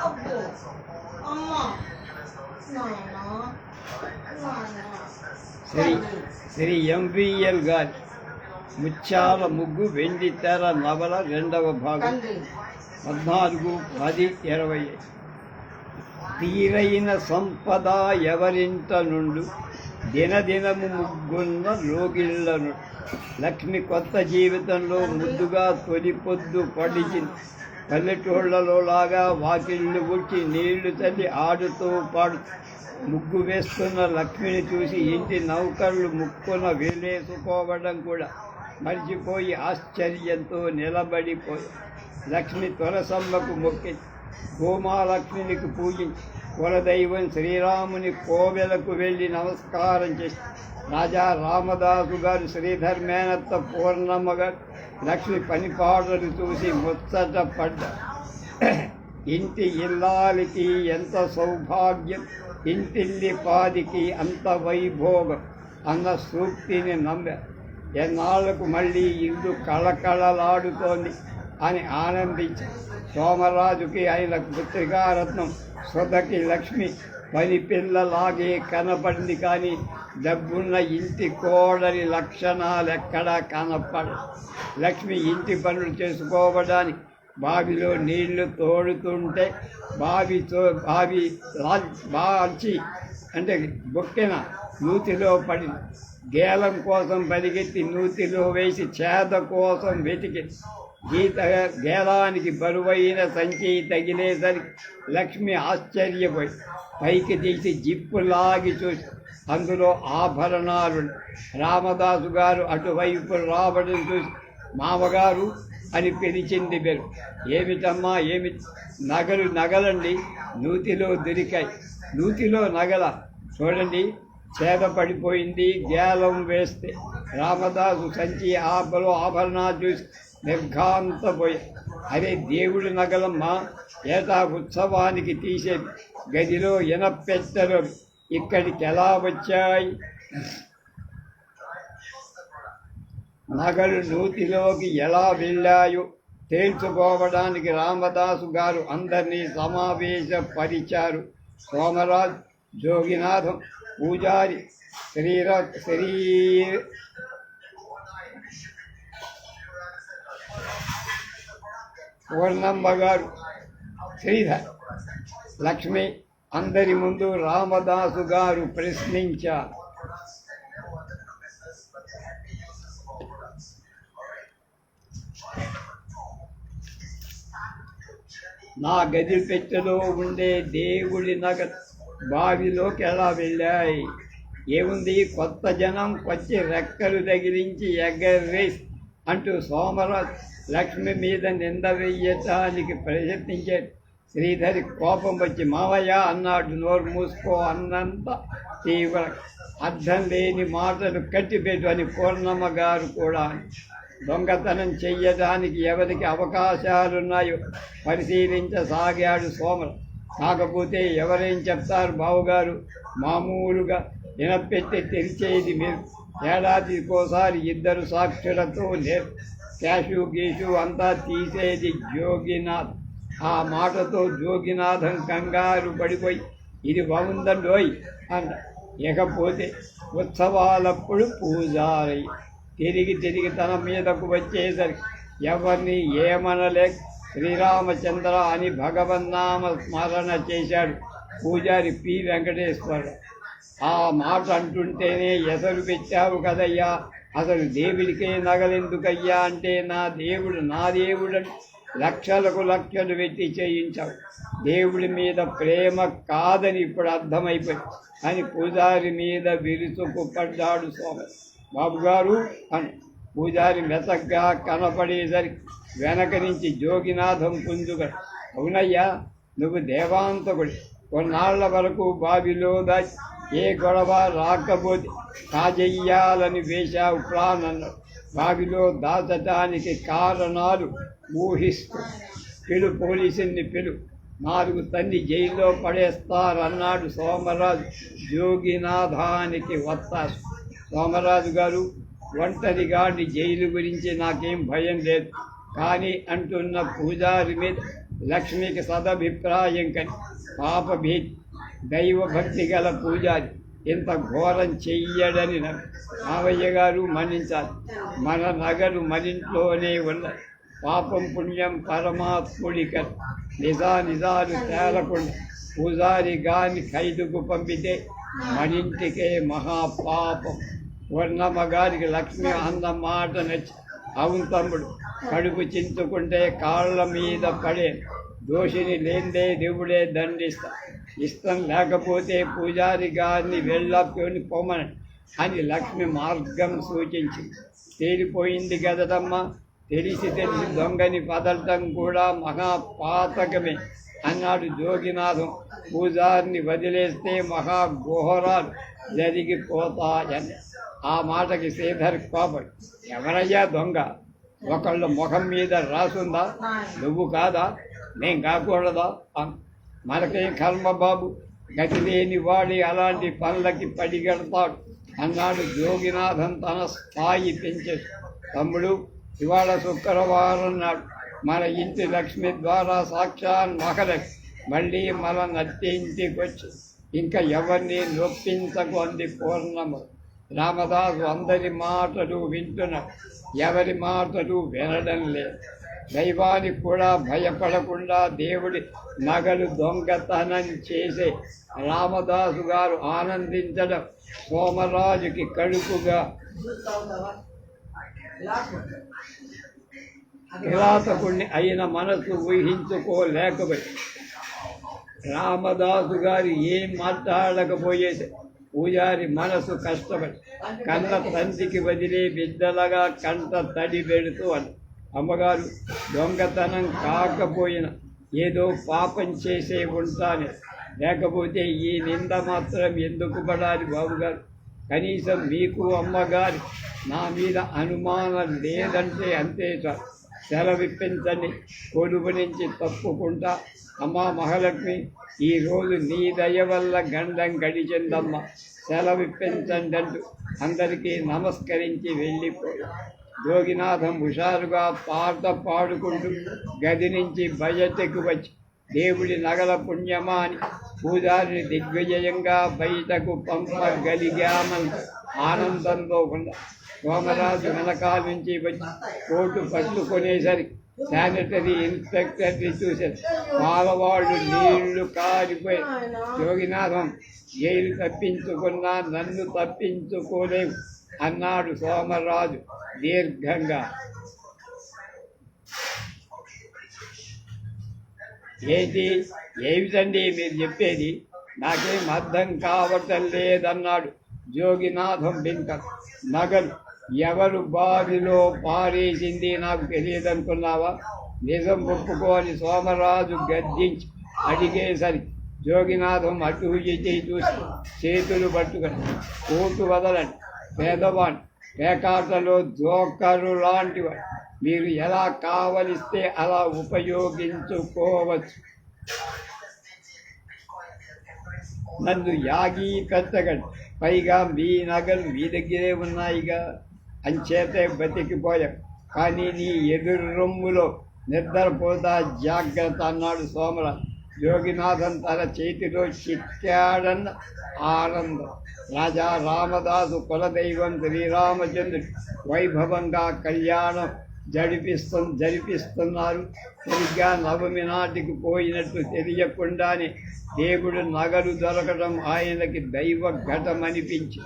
అబ్బో అమ్మ నాయన శ్రీ శ్రీ ఎంవిఎల్ గారి ముత్యాల ముగ్గు వెండి తెర నవల రెండవ భాగం. పద్నాలుగు పది ఇరవై. తీరైన సంపద ఎవరింట నుండు దినదినము ముగ్గున్న లోగిళ్ళను లక్ష్మి కొత్త జీవితంలో ముద్దుగా తొలి పొద్దు పడిచింది పల్లెటూళ్ళలో లాగా వాకిళ్ళు ఉట్టి నీళ్ళు తల్లి ఆడుతూ పాడు. ముగ్గు వేస్తున్న లక్ష్మిని చూసి ఇంటి నౌకర్లు ముక్కున వేలేసుకోవడం కూడా మర్చిపోయి ఆశ్చర్యంతో నిలబడిపోయి. లక్ష్మి తులసమ్మకు మొక్కి భూమాలక్ష్మినికి పూజించి కులదైవం శ్రీరాముని కోవెలకు వెళ్ళి నమస్కారం చేసి రాజా రామదాసు గారు శ్రీధర్ మేనత్త పూర్ణమ్మ లక్ష్మి పనిపాటలు చూసి ముచ్చట పడ్డ. ఇంటి ఇల్లాలికి ఎంత సౌభాగ్యం ఇంటిల్లి పాదికి అంత వైభోగం అన్న సూక్తిని నమ్మారు ఎన్నాళ్ళకు మళ్ళీ ఇల్లు కళకళలాడుతోంది అని ఆనందించి. సోమరాజుకి ఆయన పుత్రికారత్నం సుధకి లక్ష్మి పిల్లలాగే కనపడింది కానీ డబ్బున్న ఇంటి కోడలి లక్షణాలు ఎక్కడా కనపడ లక్ష్మి ఇంటి పనులు చేసుకోవడానికి బావిలో నీళ్ళు తోడుతుంటే బావితో బావి లా- బాల్చి అంటే బొక్కెన నూతిలో పడి గేలం కోసం పరిగెత్తి నూతిలో వేసి చేద కోసం వెతికి గీత గేలానికి బరువైన సంచి తగిలేసరికి లక్ష్మి ఆశ్చర్యపోయి పైకి తీసి జిప్పు లాగి చూసి అందులో ఆభరణాలు రామదాసు గారు అటువైపు రావడం చూసి మామగారు అని పిలిచింది బెరు. ఏమిటమ్మా ఏమి నగలు నగలండి? నూతిలో దొరికాయి. నూతిలో నగల? చూడండి చేత పడిపోయింది గేలం వేస్తే. రామదాసు సంచి ఆపలో ఆభరణాలు చూసి నిర్ఘాంతపోయి. అరే దేవుడి నగలమ్మ ఏటా ఉత్సవానికి తీసే గదిలో ఎనపెట్టరు ఇక్కడికి ఎలా వచ్చాయి? నగలు నూతిలోకి ఎలా వెళ్ళాయో తేల్చుకోవడానికి రామదాసు గారు అందరినీ సమావేశపరిచారు. సోమరాజ్ జోగినాథం పూజారి శ్రీర శ్రీ పూర్ణమ్మ గారు శ్రీధర్ లక్ష్మి అందరి ముందు రామదాసు గారు ప్రశ్నించారు. నా గది పెట్టెలో ఉండే దేవుడి నగ బావిలోకి ఎలా వెళ్ళాయి? ఏముంది? కొత్త జనం వచ్చి రెక్కలు తగిలించి ఎగర్రేస్ అంటూ సోమరాజు లక్ష్మి మీద నింద వెయ్యటానికి ప్రయత్నించాడు శ్రీధరి కోపం వచ్చి మావయ్య అన్నాడు నోరు మూసుకో అన్నంత తీవ్ర అర్థం లేని మాటలు కట్టిపెట్టు అని పూర్ణమ్మ గారు కూడా దొంగతనం చెయ్యడానికి ఎవరికి అవకాశాలున్నాయో పరిశీలించసాగాడు సోమర కాకపోతే ఎవరేం చెప్తారు బావుగారు? మామూలుగా వినపెట్టి తెరిచేది మీరు. ఏడాదికోసారి ఇద్దరు సాక్షులతో నేర్ క్యాషు గీషు అంతా తీసేది జోగినాథ్. ఆ మాటతో జోగినాథం కంగారు పడిపోయి ఇది బాగుందండోయ్ అంట ఇకపోతే ఉత్సవాలప్పుడు పూజారి తిరిగి తిరిగి తన మీదకు వచ్చేసరికి ఎవరిని ఏమనలే. శ్రీరామచంద్ర అని భగవన్నామ స్మరణ చేశాడు పూజారి పి. వెంకటేశ్వరుడు ఆ మాట అంటుంటేనే ఎసరు పెట్టావు కదయ్యా. అసలు దేవుడికే నగలెందుకయ్యా అంటే నా దేవుడు నా దేవుడు లక్షలకు లక్షలు పెట్టి చేయించావు దేవుడి మీద ప్రేమ కాదని ఇప్పుడు అర్థమైపోయి అని పూజారి మీద విరుచుకుపడ్డాడు స్వామి. బాబు గారు అని పూజారి మెసగ్గా కనపడేసరికి వెనక నుంచి జోగినాథం పుంజుగడు అవునయ్యా నువ్వు దేవాంతకుడి. కొన్నాళ్ళ వరకు బావిలో దాచి ఏ గొడవ రాకపోతే కాజెయ్యాలని వేశావు ప్రాణను బావిలో దాచటానికి కారణాలు ఊహిస్తూ పిలు పోలీసుని పిలు. నాలుగు తన్ని జైల్లో పడేస్తారన్నాడు సోమరాజు. జోగినాథానికి వస్తారు సోమరాజు గారు ఒంటరిగాడి జైలు గురించి నాకేం భయం లేదు. కానీ అంటున్న పూజారి మీద లక్ష్మికి సదభిప్రాయం కని పాపభీతి దైవభక్తి దైవ భక్తి గల పూజారి. ఇంత ఘోరం చెయ్యడని నమ్మి మావయ్య గారు మన్నించాలి. మన నగలు మనింట్లోనే ఉన్న పాపం పుణ్యం పరమాత్ముడిక నిజా నిజాలు తేలకుండా పూజారి గాని ఖైదుకు పంపితే మనింటికే మహాపాపం. వర్ణమ్మ గారికి లక్ష్మి అన్న మాట నచ్చి అవును తమ్ముడు కడుపు చించుకుంటే కాళ్ళ మీద పడే దోషిని లేందే దేవుడే దండిస్తా. ఇష్టం లేకపోతే పూజారి గారిని వెళ్ళకొని పోమని అని లక్ష్మి మార్గం సూచించి తేలిపోయింది కదటమ్మా తెలిసి తెలిసి దొంగని పదలటం కూడా మహాపాతకమే అన్నాడు జోగినాథం. పూజారిని వదిలేస్తే మహా గుహరాలు జరిగిపోతాయని. ఆ మాటకి శ్రీధర్ కోపడి ఎవరయ్యా దొంగ? ఒకళ్ళ ముఖం మీద రాసుందా? నువ్వు కాదా? నేను కాకూడదా? మనకే కర్మ బాబు గతి లేని వాడి అలాంటి పనులకి పడిగడతాడు. అన్నాడు జోగినాథన్ తన స్థాయి పెంచేసి తమ్ముడు. ఇవాళ శుక్రవారం నాడు మన ఇంటి లక్ష్మి ద్వారా సాక్షాత్ మహాలక్ష్మి మళ్ళీ మన నట్టింటికి వచ్చి ఇంకా ఎవరిని నొప్పించకు అంది పూర్ణము రామదాసు అందరి మాటలు వింటున్నాడు. ఎవరి మాటలు వినడం లేదు. దైవానికి కూడా భయపడకుండా దేవుడి నగలు దొంగతనం చేసే రామదాసు గారు ఆనందించడం సోమరాజుకి కడుపుగా. కిరాతకుణ్ణి అయిన మనసు ఊహించుకోలేకపోయి రామదాసు గారు ఏం మాట్లాడకపోయేది? పూజారి మనసు కష్టపడి కన్న తండ్రికి వదిలే బిడ్డలగా కంట తడి పెడుతూ అని అమ్మగారు దొంగతనం కాకపోయినా ఏదో పాపం చేసే ఉంటాను. లేకపోతే ఈ నింద మాత్రం ఎందుకు పడాలి బాబుగారు? కనీసం మీకు అమ్మగారు నా మీద అనుమానం లేదంటే అంతే సార్. సెలవిప్పించండి. కొడుకు నుంచి తప్పుకుంటా. అమ్మా మహాలక్ష్మి ఈరోజు నీ దయ వల్ల గండం గడిచిందమ్మ. సెలవిప్పించండి అంటూ అందరికీ నమస్కరించి వెళ్ళిపోయి. జోగినాథం హుషారుగా పాట పాడుకుంటూ గది నుంచి బయటకు వచ్చి దేవుడి నగల పుణ్యమా అని పూజారిని దిగ్విజయంగా బయటకు పంపగలిగామని ఆనందంలో ఉన్న సోమరాజు వెనకాల నుంచి వచ్చి కోటు పట్టుకునేసరికి శానిటరీ ఇన్స్పెక్టర్ని చూశారు. పాలవాళ్ళు నీళ్ళు కారిపోయి యోగినాథం జైలు తప్పించుకున్నా నన్ను తప్పించుకోలేవు. అన్నాడు సోమరాజు దీర్ఘంగా. ఏంటి ఏమిటండి మీరు చెప్పేది? నాకేం అర్థం కావటం లేదన్నాడు జోగినాథం బింకర్ నగలు ఎవరు బావిలో పారేసింది నాకు తెలియదనుకున్నావా? నిజం ఒప్పుకోని సోమరాజు గద్దించి అడిగేసరికి జోగినాథం అటు ఇటు చూసి చేతులు పట్టుకొని కోటు వదలండి. పేదవాడు పేకాటలో జోకరు లాంటివాడు. మీరు ఎలా కావలిస్తే అలా ఉపయోగించుకోవచ్చు. నన్ను యాగి పెట్టగండి పైగా మీ నగలు మీ దగ్గరే ఉన్నాయిగా. అంచేతే బతికిపోయాం. కానీ నీ ఎదురు రొమ్ములో నిద్రపోతా జాగ్రత్త అన్నాడు సోమరాజు. యోగినాథన్ తన చేతిలో చిక్కాడన్న ఆనందం. రాజా రామదాసు కులదైవం శ్రీరామచంద్రుడు వైభవంగా కళ్యాణం జరిపిస్తు జరిపిస్తున్నారు. సరిగ్గా నవమి నాటికి పోయినట్టు తెలియకుండానే దేవుడు నగలు దొరకడం ఆయనకి దైవ ఘటం అనిపించి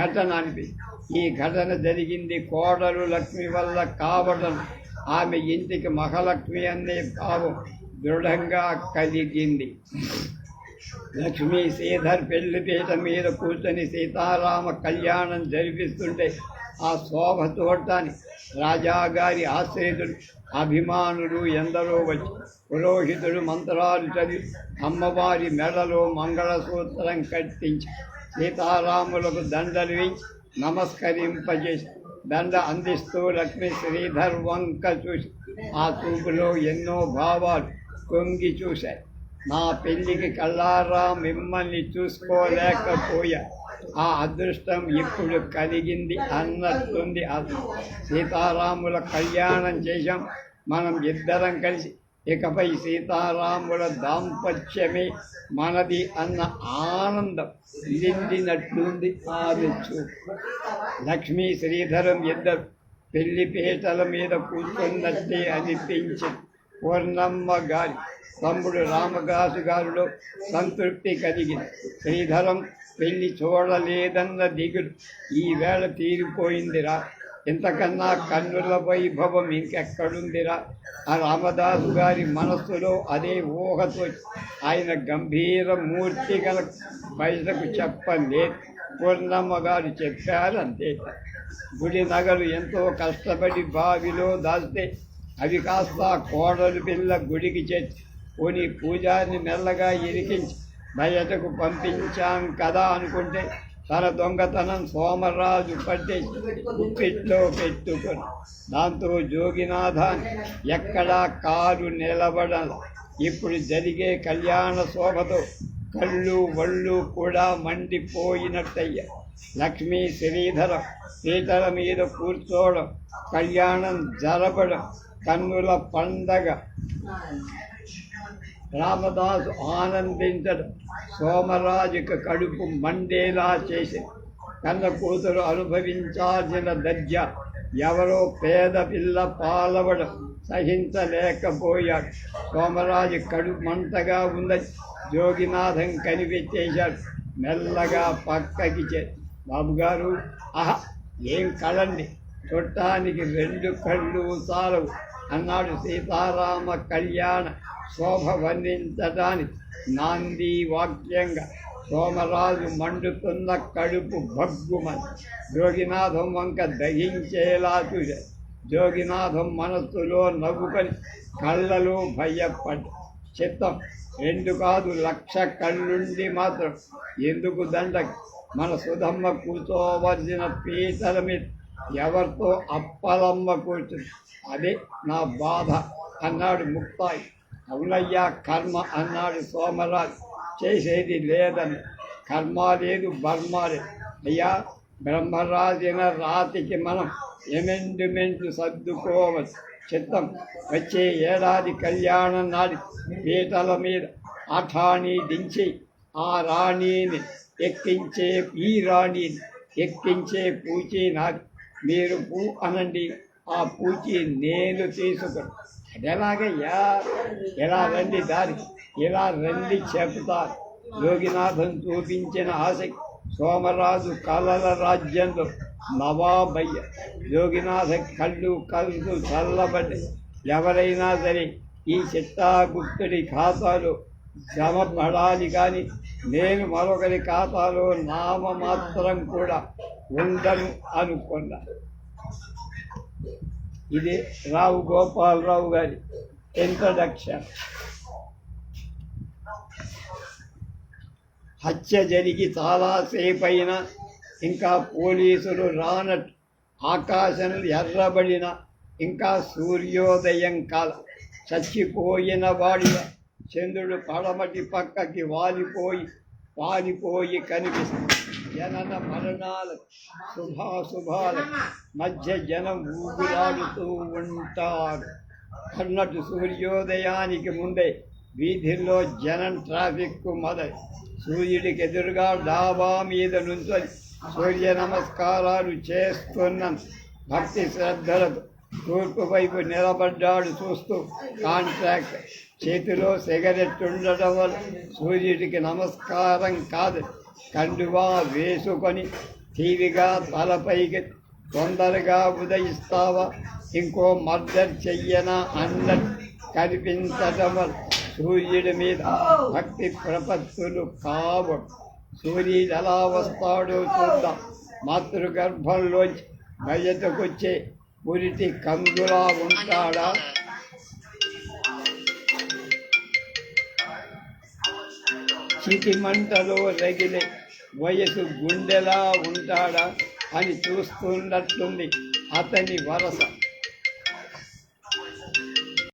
ఘటన అనిపించి ఈ ఘటన జరిగింది కోడలు లక్ష్మి వల్ల కావడం. ఆమె ఇంటికి మహాలక్ష్మి అనే భావం దృఢంగా కలిగింది. లక్ష్మీ శ్రీధర్ పెళ్ళిపీట మీద కూర్చొని సీతారామ కళ్యాణం జరిపిస్తుంటే ఆ శోభ చూడటాన్ని రాజాగారి ఆశ్రయుడు అభిమానులు ఎందరో వచ్చి పురోహితుడు మంత్రాలు చదివి అమ్మవారి మెడలో మంగళసూత్రం కట్టించి సీతారాములకు దండలు వేయించి నమస్కరింపజేసి దండ అందిస్తూ లక్ష్మీ శ్రీధర్ వంక చూసి ఆ చూపులో ఎన్నో భావాలు కొంగి చూశాయి. నా పెళ్ళికి కళ్ళారా మిమ్మల్ని చూసుకోలేకపోయా. ఆ అదృష్టం ఇప్పుడు కలిగింది అన్నట్టుంది అది. సీతారాముల కళ్యాణం చేశాం. మనం ఇద్దరం కలిసి. ఇకపై సీతారాముల దాంపత్యమే మనది అన్న ఆనందం నిండినట్లుంది ఆమె చూపు. లక్ష్మీ శ్రీధరం ఇద్దరు పెళ్ళి పీటల మీద కూర్చున్నట్టే అనిపించింది. పూర్ణమ్మ గారి తమ్ముడు రామదాసు గారిలో సంతృప్తి కలిగింది. శ్రీధరం పెళ్ళి చూడలేదన్న దిగులు ఈవేళ తీరిపోయిందిరా. ఇంతకన్నా కన్నుల వైభవం ఇంకెక్కడుందిరా? ఆ రామదాసు గారి మనస్సులో అదే ఊహతో ఆయన గంభీర మూర్తి గల బయటకు చెప్పండి పూర్ణమ్మ గారు చెప్పారంతే. గుడి నగలు ఎంతో కష్టపడి బావిలో దాస్తే అవి కాస్త కోడలు పిల్ల గుడికి చేర్చి పోనీ పూజారిని మెల్లగా ఇరికించి బయటకు పంపించాం కదా అనుకుంటే తన దొంగతనం సోమరాజు పట్టేసి గుప్పిట్లో పెట్టుకుని దాంతో జోగినాథాన్ని ఎక్కడా కారు నిలబడ ఇప్పుడు జరిగే కళ్యాణ శోభతో కళ్ళు ఒళ్ళు కూడా మండిపోయినట్టయ్యా. లక్ష్మీ శ్రీధరం పీటల మీద కూర్చోవడం కళ్యాణం జరపడం కన్నుల పండగ. రామదాసు ఆనందించడం. సోమరాజుకు కడుపు మండేలా చేసి కన్న కూతురు అనుభవించాల్సిన దర్జ ఎవరో పేద పిల్ల పాలవడం సహించలేకపోయాడు. సోమరాజు కడుపు మంటగా ఉందని జోగినాథం కనిపెట్టేశాడు. మెల్లగా పక్కకి చే బాబు గారు ఆహా ఏం కళండి? చుట్టానికి రెండు కళ్ళు చాలవు. అన్నాడు సీతారామ కళ్యాణ శోభ వర్ణించడానికి నాంది వాక్యంగా సోమరాజు మండుతున్న కడుపు భగ్గుమని జోగినాథం వంక దహించేలా చూశారు జోగినాథం మనస్సులో నవ్వుకొని కళ్ళలో భయపడ్డ చిత్తం రెండు కాదు లక్ష కళ్ళుండి మాత్రం ఎందుకు దండకి మన సుధమ్మ కూర్చోవలసిన పీటల మీద ఎవరితో అప్పలమ్మ కూర్చుంది అదే నా బాధ అన్నాడు ముక్తాయి. అవునయ్యా కర్మ అన్నాడు సోమరాజు. చేసేది లేదని. కర్మ లేదు బర్మ లేదు. అయ్యా బ్రహ్మరాజున రాతికి మనం ఎమెండుమెంట్లు సర్దుకోవచ్చు చిత్తం వచ్చే ఏడాది కళ్యాణం నాడి పీటల మీద అఠాణి దించి ఆ రాణిని ఎక్కించే ఈ రాణిని ఎక్కించే పూచి నాది. మీరు పూ అనండి ఆ పూచి నేను తీసుకుని అది ఎలాగయ్యా రండి దారి ఇలా రండి చెప్తారు యోగినాథం చూపించిన ఆసక్తి సోమరాజు కలల రాజ్యంలో నవాబయ్య. యోగినాథ కళ్ళు కళ్ళు చల్లబడ్డాయి ఎవరైనా సరే ఈ చిట్టాగుప్తుడి ఖాతాలో జమ పడాలి కానీ నేను మరొకరి ఖాతాలో నామమాత్రం కూడా ఉండను అనుకున్నా. ఇది రావు గోపాలరావు గారి ఇంట్రడక్షన్. హత్య జరిగి చాలాసేపు అయినా ఇంకా పోలీసులు రానట్టు ఆకాశం ఎర్రబడిన ఇంకా సూర్యోదయం కాల చచ్చిపోయిన వాడి చంద్రుడు పడమటి పక్కకి వాలిపోయి వాలిపోయి కనిపిస్తుంది. జనన మరణాల శుభాశుభాల మధ్య జనం ఊగులాడుతూ ఉంటారు. అన్నట్టు సూర్యోదయానికి ముందే వీధిలో జనం ట్రాఫిక్ మొదలు. సూర్యుడికి ఎదురుగా డాబా మీద నుంచొని సూర్య నమస్కారాలు చేస్తున్న భక్తి శ్రద్ధలతో తూర్పు వైపు నిలబడ్డాడు చూస్తూ కాంట్రాక్ట్ చేతిలో సిగరెట్ ఉండడం వల్ల సూర్యుడికి నమస్కారం కాదు. కండువా వేసుకొని టీవీగా తలపైకి తొందరగా ఉదయిస్తావా? ఇంకో మర్డర్ చెయ్యనా? అన్నట్టు కనిపించటం సూర్యుడి మీద భక్తి ప్రపత్తులు కావు. సూర్యుడు ఎలా వస్తాడో చూద్దాం. మాతృగర్భంలోంచి బయటకొచ్చే పురిటి కందులా ఉంటాడా? చిటి మంటలో రగిలే వయసు గుండెలా ఉంటాడా అని చూస్తున్నట్లుంది అతని వరస.